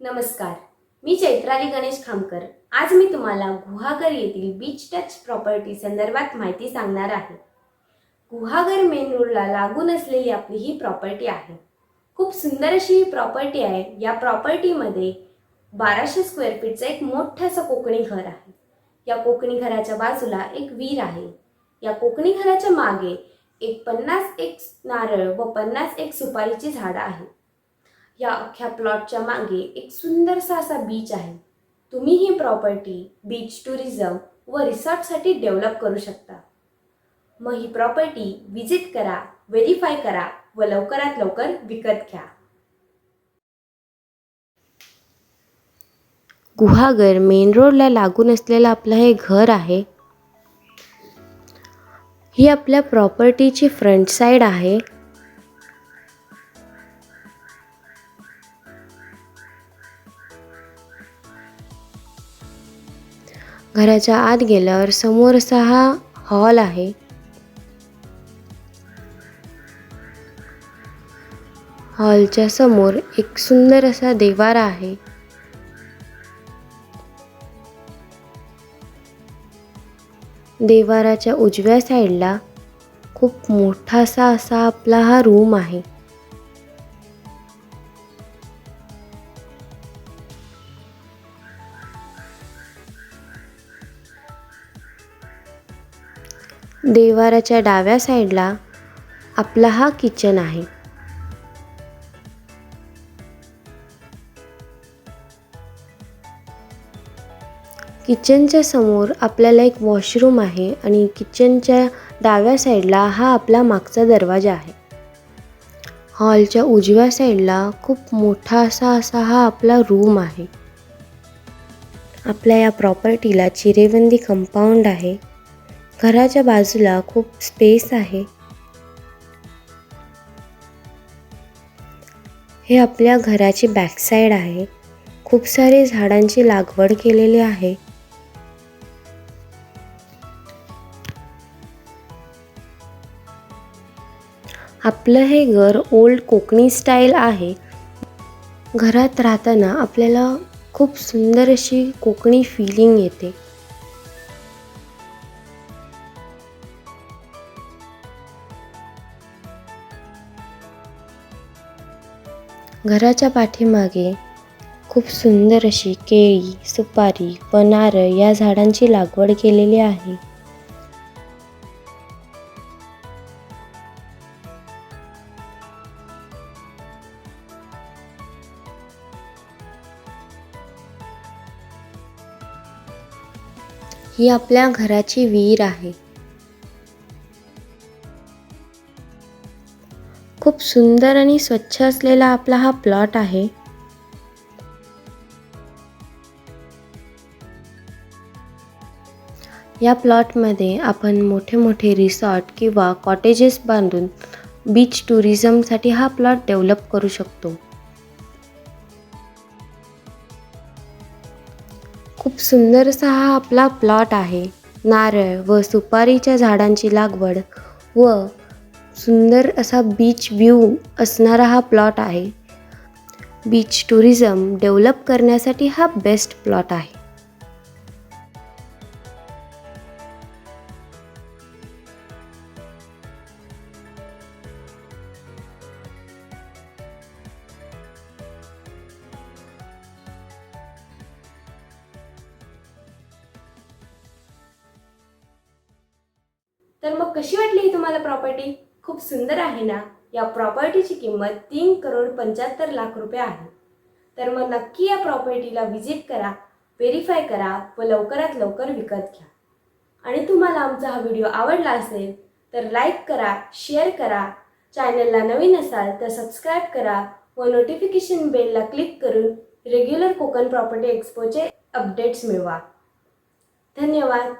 नमस्कार मी चैत्राली गणेश खामकर. आज मी तुम्हाला गुहागर येथील बीच टच प्रॉपर्टी संदर्भात माहिती सांगणार आहे. गुहागर मेन रोडला लागून असलेली आपली ही प्रॉपर्टी आहे. खूप सुंदर अशी ही प्रॉपर्टी आहे. या प्रॉपर्टीमध्ये बाराशे स्क्वेअर फीटचं एक मोठंसं कोकणी घर आहे. या कोकणी घराच्या बाजूला एक विहीर आहे. या कोकणी घराच्या मागे एक पन्नास एक नारळ व पन्नास एक सुपारीची झाडं आहेत. या अख्ख्या प्लॉटच्या मागे एक सुंदरसा असा बीच आहे. तुम्ही ही प्रॉपर्टी बीच टुरिझम व रिसॉर्टसाठी डेव्हलप करू शकता. मग ही प्रॉपर्टी विजिट करा व्हेरीफाय करा व लवकरात लवकर विकत घ्या. गुहागर मेन रोडला लागून असलेलं आपलं हे घर आहे. ही आपल्या प्रॉपर्टीची फ्रंट साईड आहे. घराच्या आत गेल्यावर समोर असा हा हॉल आहे. हॉलच्या समोर एक सुंदर असा देवारा आहे. देवाराच्या उजव्या साईडला खूप मोठासा असा आपला हा रूम आहे. देवाराच्या डाव्या साईडला आपला हा किचन आहे. किचनच्या समोर आपल्याला एक वॉशरूम आहे आणि किचनच्या डाव्या साईडला हा आपला मागचा दरवाजा आहे. हॉलच्या उजव्या साईडला खूप मोठा असा असा हा आपला रूम आहे. आपल्या या प्रॉपर्टीला चिरेबंदी कंपाऊंड आहे. घराच्या बाजूला खूप स्पेस आहे. हे आपल्या घराची बॅकसाईड आहे. खूप सारे झाडांची लागवड केलेली आहे. आपलं हे घर ओल्ड कोकणी स्टाईल आहे. घरात राहताना आपल्याला खूप सुंदर अशी कोकणी फिलिंग येते. घराच्या पाठीमागे खूप सुंदर अशी केळी सुपारी व नारळ या झाडांची लागवड केलेली आहे. ही आपल्या घराची विहीर आहे. खूप सुंदर आणि स्वच्छ असलेला आपला हा प्लॉट आहे. या प्लॉटमध्ये आपण मोठे मोठे रिसॉर्ट किंवा कॉटेजेस बांधून बीच टुरिझमसाठी हा प्लॉट डेव्हलप करू शकतो. खूप सुंदर असा हा आपला प्लॉट आहे. नारळ व सुपारीच्या झाडांची लागवड व सुंदर असा बीच व्ह्यू असणारा हा प्लॉट आहे. बीच टुरिझम डेव्हलप करण्यासाठी हा बेस्ट प्लॉट आहे. तर मग कशी वाटली ही तुम्हाला प्रॉपर्टी खूप सुंदर आहे ना? या प्रॉपर्टीची किंमत तीन करोड पंच्याहत्तर लाख रुपये आहे. तर मग नक्की या प्रॉपर्टीला व्हिजिट करा व्हेरीफाय करा व लवकरात लवकर विकत घ्या. आणि तुम्हाला आमचा हा व्हिडिओ आवडला असेल तर लाईक करा शेअर करा. चॅनलला नवीन असाल तर सबस्क्राईब करा व नोटिफिकेशन बेलला क्लिक करून रेग्युलर कोकण प्रॉपर्टी एक्सपोचे अपडेट्स मिळवा. धन्यवाद.